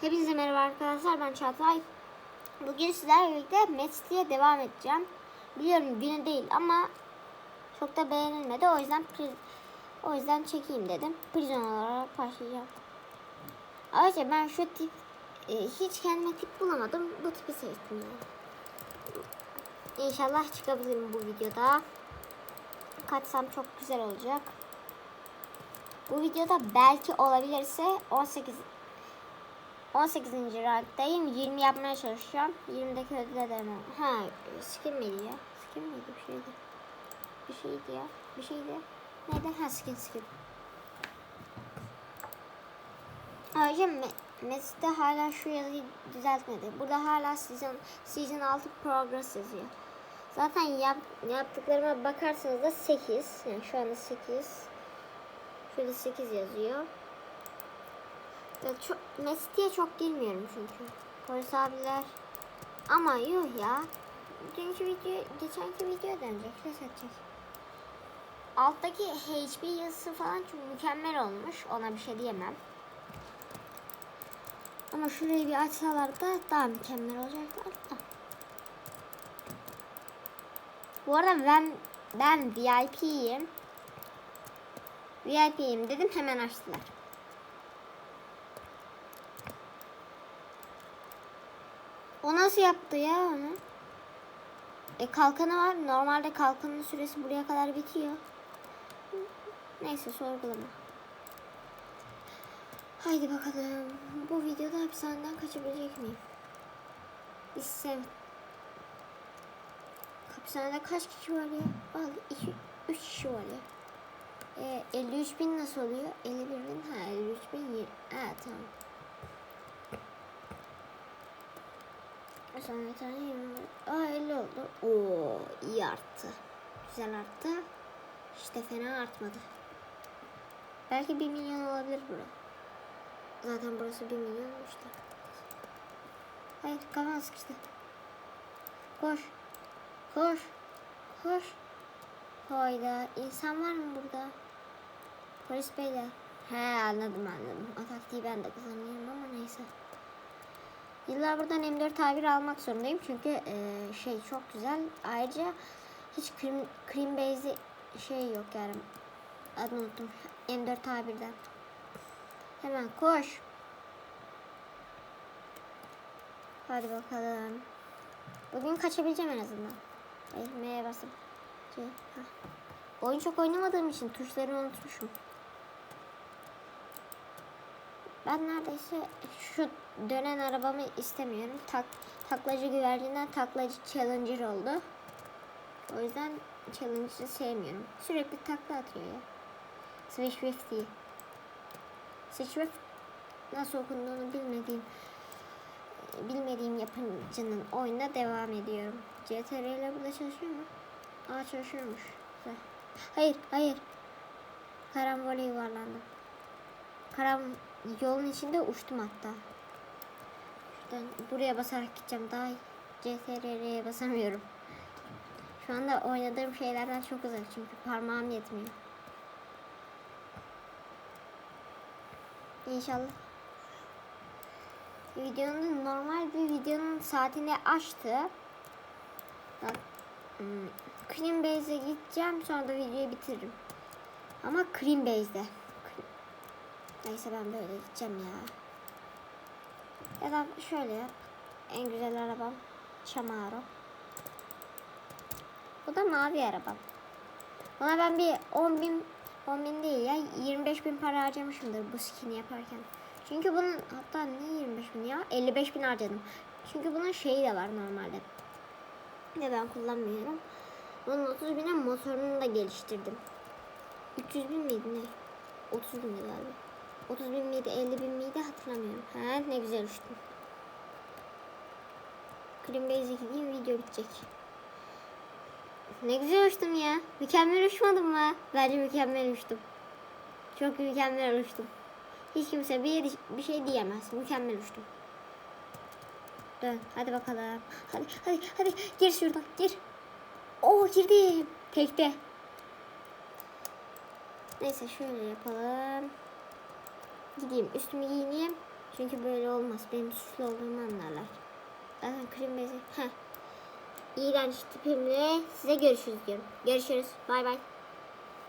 Hepinize merhaba arkadaşlar ben Çağatay. Bugün sizlerle birlikte Mesleğe devam edeceğim. Biliyorum günü değil ama çok da beğenilmedi. O yüzden o yüzden çekeyim dedim. Prison olarak başlayacağım. Ayrıca ben şu tip e, hiç kendime tip bulamadım. Bu tipi seçtim yani. İnşallah çıkabilirim bu videoda. Kaçsam çok güzel olacak. Bu videoda belki olabilirse 18 18. ranktayım. 20 yapmaya çalışacağım. 20'deki ödüle denemem. Ha, skin miydi ya? Skin miydi? Bir şeydi. Bir şeydi ya. Bir şeydi. Neydi? Ha, skin skin. Ayrıca Me Mesut'te hala şu yazıyı düzeltmedi. Burada hala season, season 6 progress yazıyor. Zaten yap, yaptıklarıma bakarsanız da 8. Yani şu anda 8. Şurada 8 yazıyor. Ya çok, Mesut'e çok girmiyorum çünkü. Polis abiler. Ama yok ya. Dünkü video, geçenki video dönecek. Ne seçecek? Alttaki HP yazısı falan çok mükemmel olmuş. Ona bir şey diyemem. Ama şurayı bir açsalar da daha mükemmel olacaklar da. Bu arada ben ben VIP'yim. VIP'yim dedim hemen açtılar. O nasıl yaptı ya onu? E kalkanı var. Normalde kalkanın süresi buraya kadar bitiyor. Neyse sorgulama. Haydi bakalım. Bu videoda hapishaneden kaçabilecek miyim? İstem. Hapishanede kaç kişi var ya? Al 2 3 kişi var ya. E, 53 bin nasıl oluyor? 51 bin. Ha 53 bin. Ha tamam. Sonra bir tane 20. Aa 50 oldu. Oo iyi arttı. Güzel arttı. İşte fena artmadı. Belki 1 milyon olabilir bura. Zaten burası 1 milyon işte. Hayır kafam sıkıştı. Koş. Koş. Koş. Hayda. insan var mı burada? Polis beyler. He anladım anladım. O taktiği ben de kullanıyorum ama neyse. Yıllar buradan M4 A1 almak zorundayım çünkü e, şey çok güzel. Ayrıca hiç cream, cream base'i şey yok yani. Adını unuttum. M4 A1'den. Hemen koş. Hadi bakalım. Bugün kaçabileceğim en azından. Hayır M'ye basıp. Oyun çok oynamadığım için tuşları unutmuşum. Ben neredeyse şu dönen arabamı istemiyorum. Tak, taklacı güvercinden taklacı challenger oldu. O yüzden challenger'ı sevmiyorum. Sürekli takla atıyor ya. Switch Swift değil. Switch Swift nasıl okunduğunu bilmediğim bilmediğim yapımcının oyuna devam ediyorum. CTR ile burada çalışıyor mu? Aa çalışıyormuş. Güzel. Hayır, hayır. Karambole yuvarlandım. Karam yolun içinde uçtum hatta. Şuradan buraya basarak gideceğim. Daha CTRL'ye basamıyorum. Şu anda oynadığım şeylerden çok uzak çünkü parmağım yetmiyor. İnşallah. Videonun normal bir videonun saatini açtı. Bak. Cream Base'e gideceğim sonra da videoyu bitiririm. Ama Cream Base'de. Neyse ben böyle gideceğim ya. Ya da şöyle yap. En güzel arabam Camaro. Bu da mavi arabam. Buna ben bir 10 bin 10 bin değil ya 25 bin para harcamışımdır bu skin'i yaparken. Çünkü bunun hatta ne 25 bin ya 55 bin harcadım. Çünkü bunun şeyi de var normalde. Ne ben kullanmıyorum. Bunun 30 bine motorunu da geliştirdim. 300 bin miydi ne? 30 bin galiba. 30 bin miydi 50 bin miydi hatırlamıyorum. Ha ne güzel uçtum. Cream Base'e gideyim video bitecek. Ne güzel uçtum ya. Mükemmel uçmadım mı? Bence mükemmel uçtum. Çok mükemmel uçtum. Hiç kimse bir, bir şey diyemez. Mükemmel uçtum. Dön. Hadi bakalım. Hadi hadi hadi. Gir şuradan. Gir. Oo girdim. Tekte. Neyse şöyle yapalım. Gideyim üstümü giyineyim. Çünkü böyle olmaz. Benim süslü olduğumu anlarlar. Zaten krem bezi. Heh. İğrenç tipimle size görüşürüz diyorum. Görüşürüz. Bay bay.